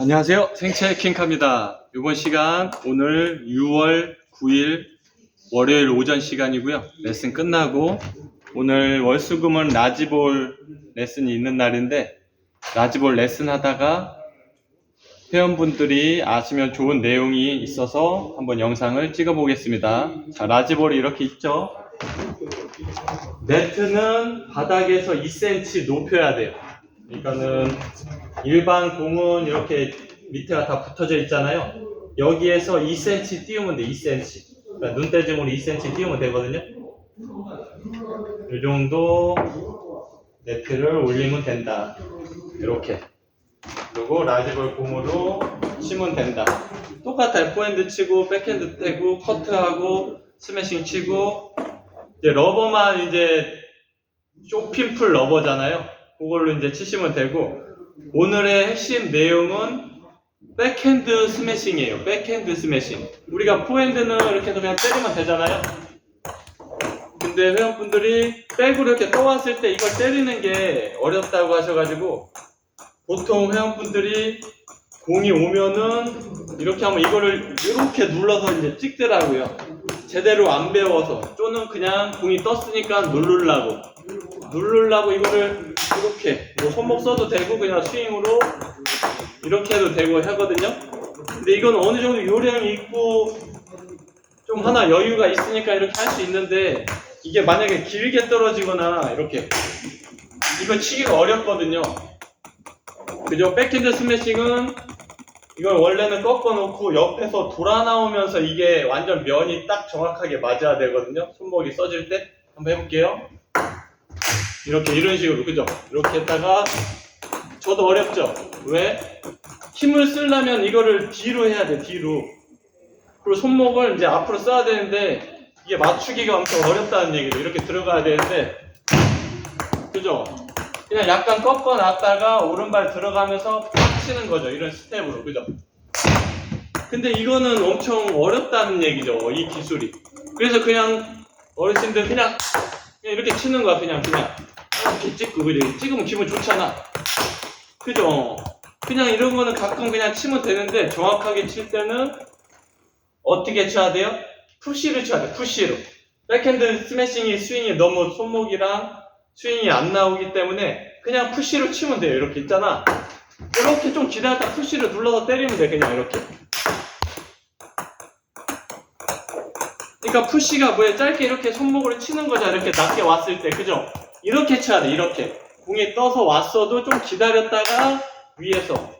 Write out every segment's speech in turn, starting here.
안녕하세요. 생체 킹카입니다. 이번 시간 오늘 6월 9일 월요일 오전 시간이고요. 레슨 끝나고 오늘 월수금은 라지볼 레슨이 있는 날인데 라지볼 레슨 하다가 회원분들이 아시면 좋은 내용이 있어서 한번 영상을 찍어 보겠습니다. 자, 라지볼이 이렇게 있죠. 네트는 바닥에서 2cm 높여야 돼요. 그러니까는 일반 공은 이렇게 밑에가 다 붙어져 있잖아요. 여기에서 2cm 띄우면 돼, 2cm. 그러니까 눈대중으로 2cm 띄우면 되거든요. 이 정도 네트를 올리면 된다. 이렇게. 그리고 라지볼 공으로 치면 된다. 똑같아요. 포핸드 치고, 백핸드 떼고, 커트하고, 스매싱 치고, 이제 러버만 이제 쇼핀풀 러버잖아요. 그걸로 이제 치시면 되고, 오늘의 핵심 내용은 백핸드 스매싱이에요. 백핸드 스매싱. 우리가 포핸드는 이렇게 해서 그냥 때리면 되잖아요. 근데 회원분들이 백으로 이렇게 떠왔을 때 이걸 때리는 게 어렵다고 하셔가지고 보통 회원분들이 공이 오면은 이렇게 하면 이거를 이렇게 눌러서 이제 찍더라고요. 제대로 안 배워서 쪼는 그냥 공이 떴으니까 누르려고 누르려고 이거를 이렇게 뭐 손목 써도 되고 그냥 스윙으로 이렇게 해도 되고 하거든요. 근데 이건 어느 정도 요령이 있고 좀 하나 여유가 있으니까 이렇게 할 수 있는데 이게 만약에 길게 떨어지거나 이렇게 이거 치기가 어렵거든요. 그죠? 백핸드 스매싱은 이걸 원래는 꺾어 놓고 옆에서 돌아 나오면서 이게 완전 면이 딱 정확하게 맞아야 되거든요. 손목이 써질 때 한번 해볼게요. 이렇게 이런 식으로 그죠? 이렇게 했다가 저도 어렵죠? 왜? 힘을 쓰려면 이거를 뒤로 해야 돼 뒤로 그리고 손목을 이제 앞으로 써야 되는데 이게 맞추기가 엄청 어렵다는 얘기죠 이렇게 들어가야 되는데 그죠? 그냥 약간 꺾어 놨다가 오른발 들어가면서 팍 치는 거죠 이런 스텝으로 그죠? 근데 이거는 엄청 어렵다는 얘기죠 이 기술이 그래서 그냥 어르신들 그냥 그냥 이렇게 치는 거야 그냥 그냥 이렇게 찍고 그래 찍으면 기분 좋잖아 그죠 그냥 이런 거는 가끔 그냥 치면 되는데 정확하게 칠 때는 어떻게 쳐야 돼요? 푸시를 쳐야 돼 푸시로 백핸드 스매싱이 스윙이 너무 손목이랑 스윙이 안 나오기 때문에 그냥 푸시로 치면 돼요 이렇게 있잖아 이렇게 좀 기다렸다 푸시를 눌러서 때리면 돼 그냥 이렇게 그러니까 푸시가 뭐예요? 짧게 이렇게 손목으로 치는 거잖아. 이렇게 낮게 왔을 때. 그죠? 이렇게 쳐야 돼. 이렇게. 공이 떠서 왔어도 좀 기다렸다가 위에서.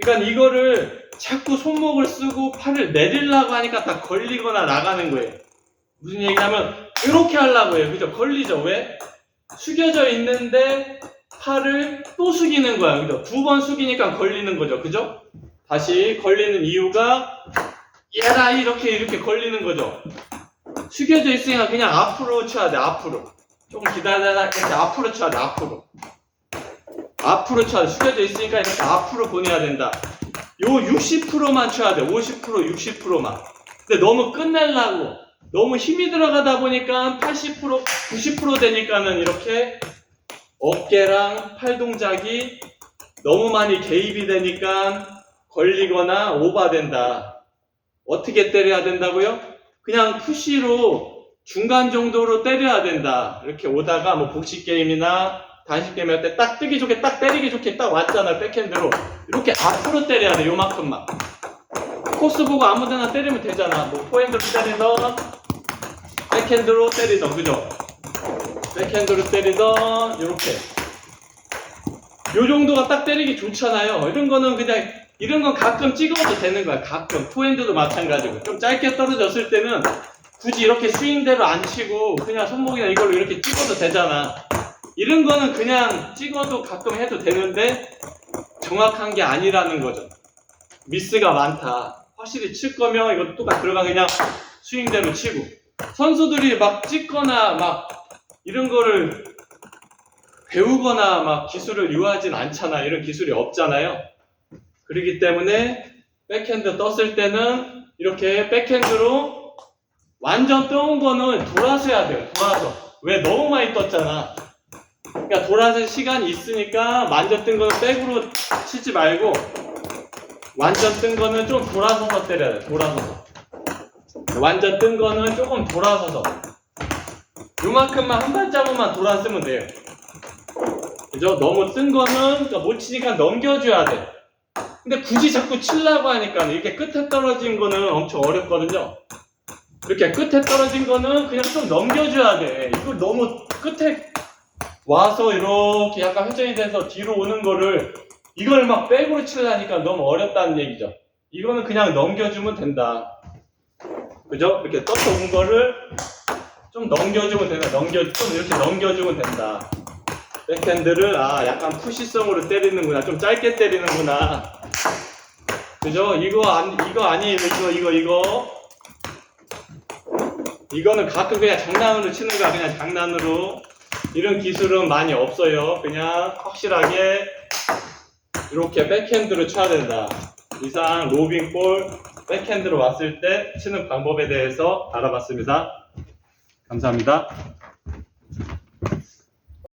그러니까 이거를 자꾸 손목을 쓰고 팔을 내리려고 하니까 다 걸리거나 나가는 거예요. 무슨 얘기냐면 이렇게 하려고 해요. 그죠? 걸리죠. 왜? 숙여져 있는데 팔을 또 숙이는 거야. 그죠? 두 번 숙이니까 걸리는 거죠. 그죠? 다시 걸리는 이유가 얘라 이렇게 이렇게 걸리는 거죠. 숙여져 있으니까 그냥 앞으로 쳐야 돼, 앞으로. 조금 기다려라, 이렇게 앞으로 쳐야 돼, 앞으로. 앞으로 쳐야 돼. 숙여져 있으니까 이렇게 앞으로 보내야 된다. 요 60%만 쳐야 돼, 50%, 60%만. 근데 너무 끝내려고, 너무 힘이 들어가다 보니까 80%, 90% 되니까는 이렇게 어깨랑 팔 동작이 너무 많이 개입이 되니까 걸리거나 오버된다. 어떻게 때려야 된다고요? 그냥 푸시로 중간 정도로 때려야 된다. 이렇게 오다가 뭐 복식 게임이나 단식 게임 할 때 딱 뜨기 좋게 딱 때리기 좋게 딱 왔잖아요. 백핸드로. 이렇게 앞으로 때려야 돼. 요만큼만. 코스 보고 아무 데나 때리면 되잖아. 뭐 포핸드로 때리던 백핸드로 때리던 그죠? 백핸드로 때리던 이렇게. 요 정도가 딱 때리기 좋잖아요. 이런 거는 그냥 이런 건 가끔 찍어도 되는 거야. 가끔. 투핸드도 마찬가지고. 좀 짧게 떨어졌을 때는 굳이 이렇게 스윙대로 안 치고 그냥 손목이나 이걸로 이렇게 찍어도 되잖아. 이런 거는 그냥 찍어도 가끔 해도 되는데 정확한 게 아니라는 거죠. 미스가 많다. 확실히 칠 거면 이거 뚜까 들어가 그냥 스윙대로 치고. 선수들이 막 찍거나 막 이런 거를 배우거나 막 기술을 유하진 않잖아. 이런 기술이 없잖아요. 그렇기 때문에 백핸드 떴을 때는 이렇게 백핸드로 완전 떠온 거는 돌아서 해야 돼요. 돌아서. 왜 너무 많이 떴잖아. 그러니까 돌아서 시간이 있으니까 만져 뜬 거는 백으로 치지 말고 완전 뜬 거는 좀 돌아서서 때려야 돼. 돌아서서. 완전 뜬 거는 조금 돌아서서. 요만큼만 한 발자국만 돌았으면 돼요. 그죠? 너무 뜬 거는 그러니까 못 치니까 넘겨줘야 돼. 근데 굳이 자꾸 치려고 하니까 이렇게 끝에 떨어진 거는 엄청 어렵거든요. 이렇게 끝에 떨어진 거는 그냥 좀 넘겨줘야 돼. 이걸 너무 끝에 와서 이렇게 약간 회전이 돼서 뒤로 오는 거를 이걸 막 백으로 치려니까 너무 어렵다는 얘기죠. 이거는 그냥 넘겨주면 된다. 그죠? 이렇게 떠서 온 거를 좀 넘겨주면 된다. 넘겨, 좀 이렇게 넘겨주면 된다. 백핸드를, 아, 약간 푸시성으로 때리는구나. 좀 짧게 때리는구나. 그죠? 이거, 안, 이거 아니에요. 이거, 이거, 이거. 이거는 가끔 그냥 장난으로 치는 거야. 그냥 장난으로. 이런 기술은 많이 없어요. 그냥 확실하게 이렇게 백핸드로 쳐야 된다. 이상 로빙 볼 백핸드로 왔을 때 치는 방법에 대해서 알아봤습니다. 감사합니다.